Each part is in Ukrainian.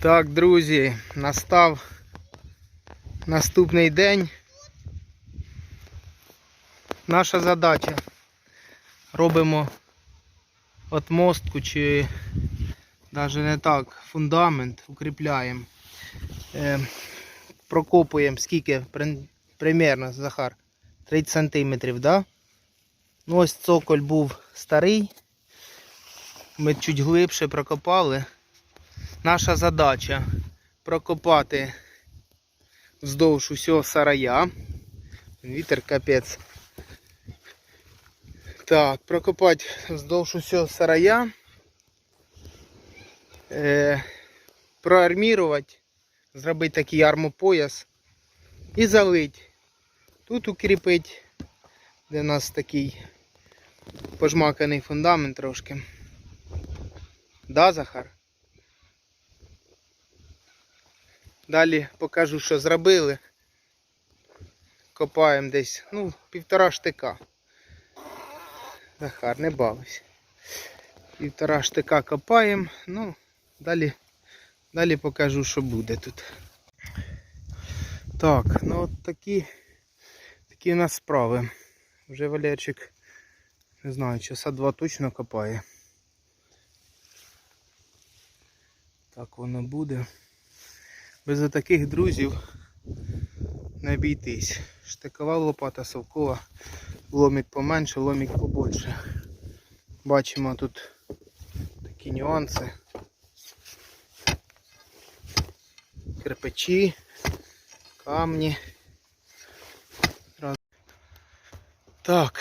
Так, друзі, настав наступний день. Наша задача. Робимо отмостку чи навіть не так, фундамент укріпляємо. Е, прокопуємо скільки При- примерно, Захар? 30 сантиметрів, да? Ну ось цоколь був старий. Ми чуть глибше прокопали. Наша задача прокопати вздовж усього сарая. Вітер капець. Так, прокопати вздовж усього сарая. Е, проармірувати, зробити такий армопояс і залить. Тут укріпить, де у нас такий пожмаканий фундамент трошки. Да, Захар? Далі покажу, що зробили. Копаємо десь, ну, півтора штика. Захар, не бавився. Півтора штика копаємо, ну, далі, далі покажу, що буде тут. Так, ну от такі, такі у нас справи. Вже Валерчик, не знаю, часа два точно копає. Так воно буде. Без таких друзів не обійтись. Штикова лопата совкова, ломик поменше, ломик побольше. Бачимо тут такі нюанси. Кирпичі, камні. Так,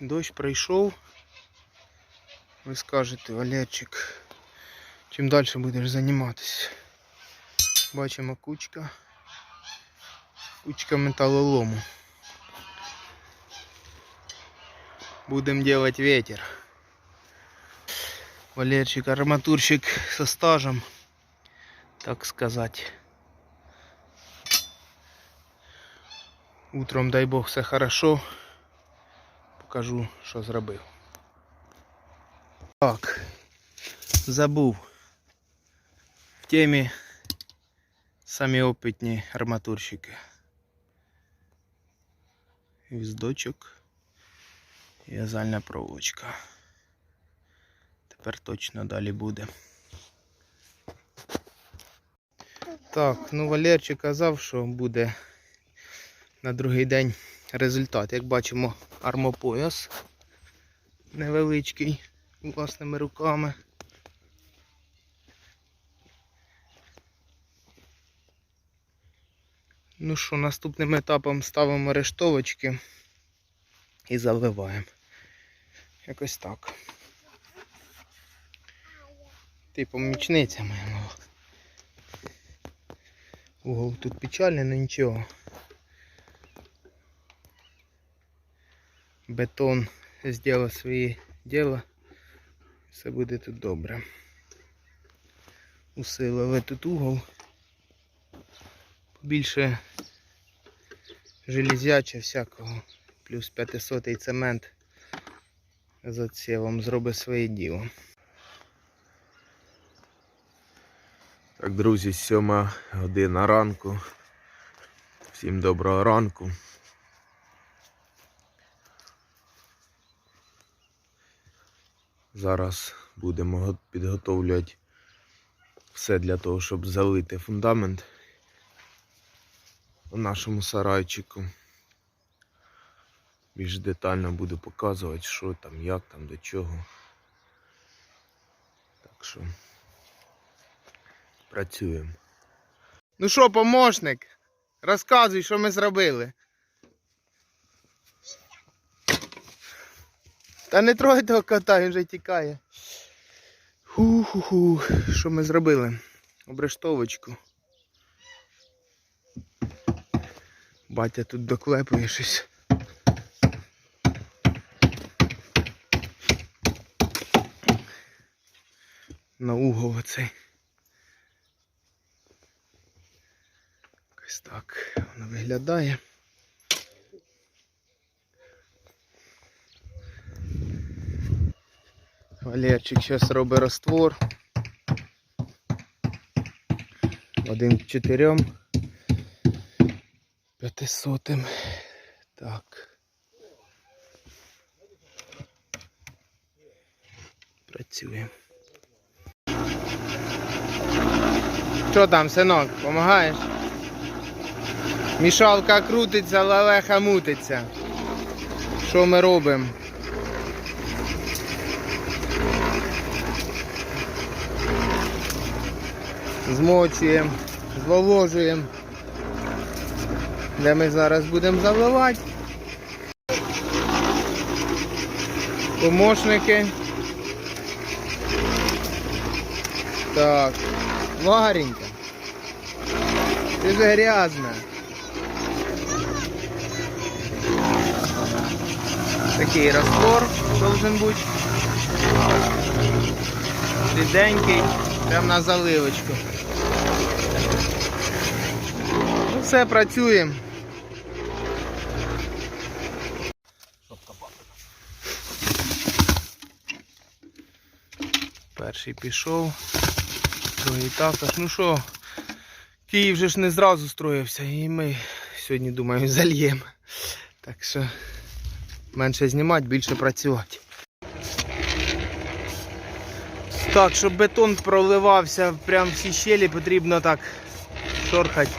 дощ пройшов. Ви скажете, Валерчик, чим далі будеш займатися? Бачимо кучка. Кучка металолому. Будем делать ветер. Валерчик арматурщик со стажем, так сказать. Утром, дай Бог, все хорошо. Покажу, що зробив. Так, забув. В темі самі опитні арматурщики. Віздочок і в'язальна проволочка. Тепер точно далі буде. Так, ну Валерчик казав, що буде на другий день результат. Як бачимо, армопояс невеличкий власними руками. Ну що, наступним етапом ставимо рештовочки і заливаємо. Якось так. Ти помічниця моя мала. Угол тут печальний, але нічого. Бетон зробив своє діло. Все буде тут добре. Усилили тут угол. Більше железяча всякого. Плюс 500 цемент з отсівом зробить своє діло. Так, друзі, сьома година ранку. Всім доброго ранку. Зараз будемо підготовлювати все для того, щоб залити фундамент у нашому сарайчику. Більш детально буду показувати, що там, як там, до чого. Так що працюємо. Ну що, помощник? Розказуй, що ми зробили. Та не трогай того кота, він вже тікає. Ху-ху-ху. Що ми зробили? Обрештовочку. Батя тут доклепує щось. На угол оцей. Ось так воно виглядає. Валерчик зараз робить раствор. Один к чотирьом. П'ятисотим. Так. Працюємо. Що там, синок, допомагаєш? Мішалка крутиться, лелеха мутиться. Що ми робимо? Змочуємо, зволожуємо. Де ми зараз будемо заливати. Помощники. Так. Варенька. Ти же грязна. Такий раствор должен бути. Ріденький. Прям на заливочку. Ну все, працюємо. Перший пішов, другий також. Ну що, Київ же ж не зразу строївся, і ми сьогодні, думаю, зальємо. Так що менше знімати, більше працювати. Так, щоб бетон проливався прямо всі щелі, потрібно так шорхати.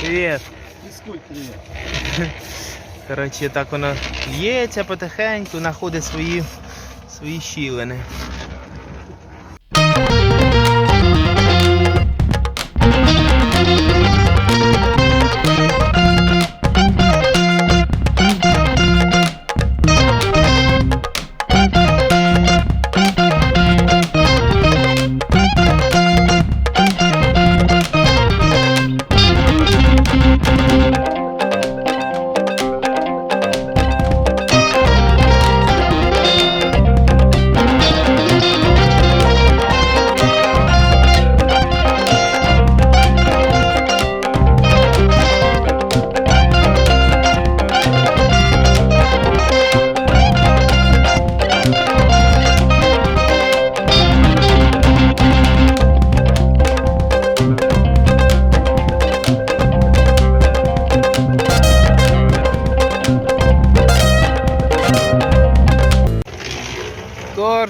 Привіт. Коротше, так воно лється потихеньку, знаходить свої, свої щілини.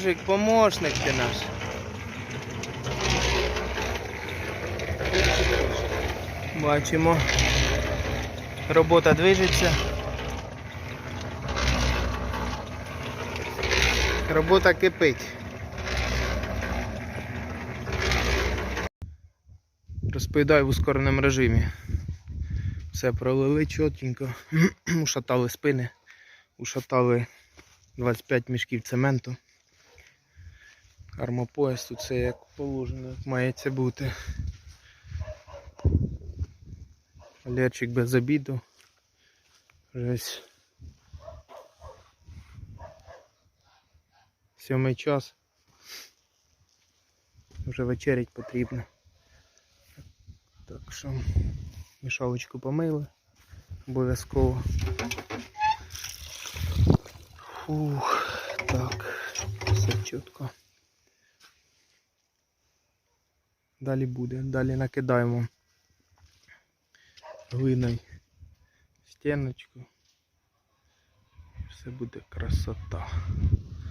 Коржик, помощник ти наш. Бачимо. Робота движеться. Робота кипить. Розповідаю в ускореному режимі. Все пролили чотенько, ушатали спини, ушатали 25 мішків цементу. Армопояс тут все як положено, як має це бути. Олерчик без обіду. Вже ось сьомий час. Вже вечерять потрібно. Так що мішалочку помили обов'язково. Фух, так, все чітко. Далі буде, далі накидаємо глиною стіночку. Все буде красота.